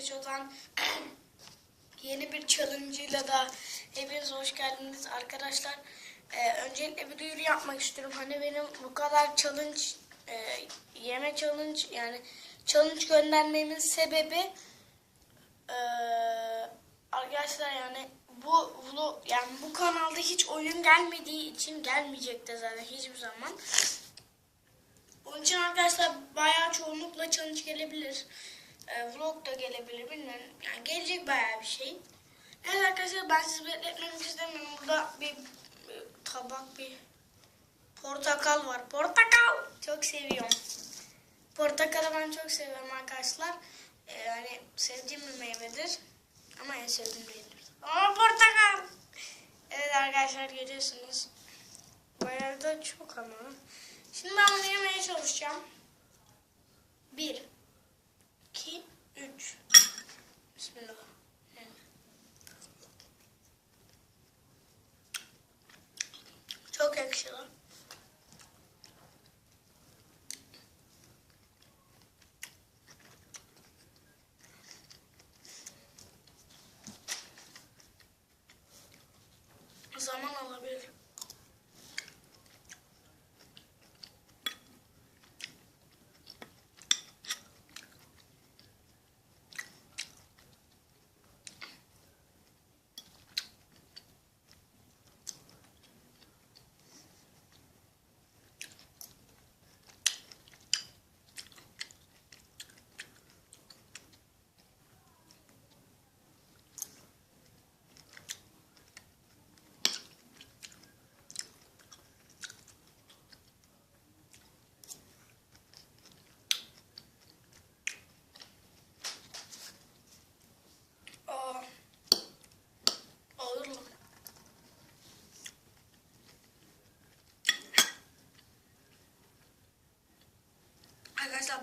Keşo'dan yeni bir challenge'ıyla da hepiniz hoş geldiniz arkadaşlar. Ee, öncelikle bir duyuru yapmak istiyorum. Hani benim bu kadar challenge, e, yeme challenge yani challenge göndermemin sebebi e, arkadaşlar yani bu vlog yani bu kanalda hiç oyun gelmediği için gelmeyecek de zaten hiçbir zaman. Onun için arkadaşlar bayağı çoğunlukla challenge gelebilir. Ee, vlog da gelebilir bilmiyorum. Yani gelecek bayağı bir şey. Evet arkadaşlar ben sizi bekletmemi istemiyorum. Burada bir, bir tabak bir portakal var. Portakal çok seviyorum. Portakalı ben çok seviyorum arkadaşlar. Ee, yani sevdiğim bir meyvedir. Ama en sevdiğim değildir. Ama portakal. Evet arkadaşlar görüyorsunuz. Bayağı da çok ama. Şimdi ben bunu yemeye çalışacağım. Bir, iki, üç. Bismillah. Evet. Çok ekşi lan. Zaman alabilir.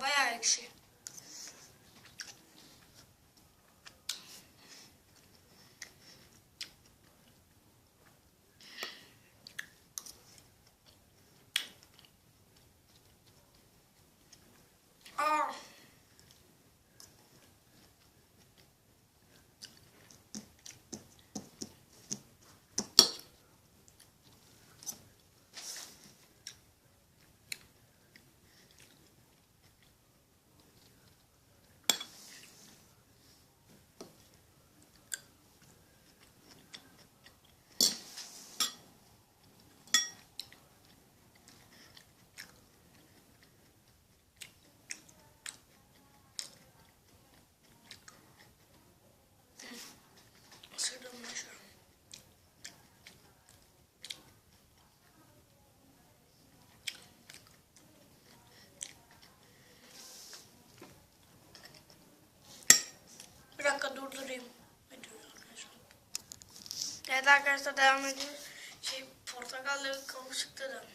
Bayağı ekşi. Evet arkadaşlar devam ediyoruz. Şey portakallı çıktı da.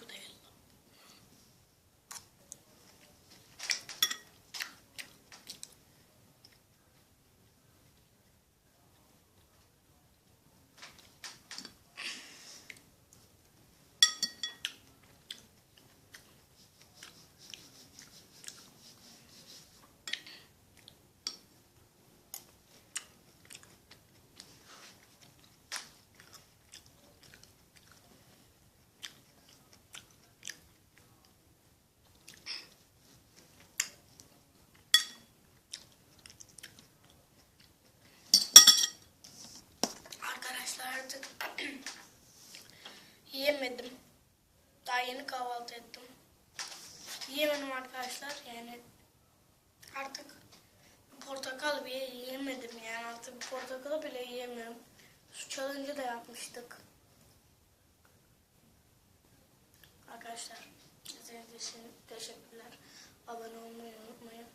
Bu değil. Arkadaşlar artık yiyemedim. Daha yeni kahvaltı ettim. Yiyemedim arkadaşlar. Yani artık portakal bile yiyemedim yani artık portakalı bile yiyemiyorum. Su challenge da yapmıştık. Arkadaşlar izlediğiniz için teşekkürler. Abone olmayı unutmayın.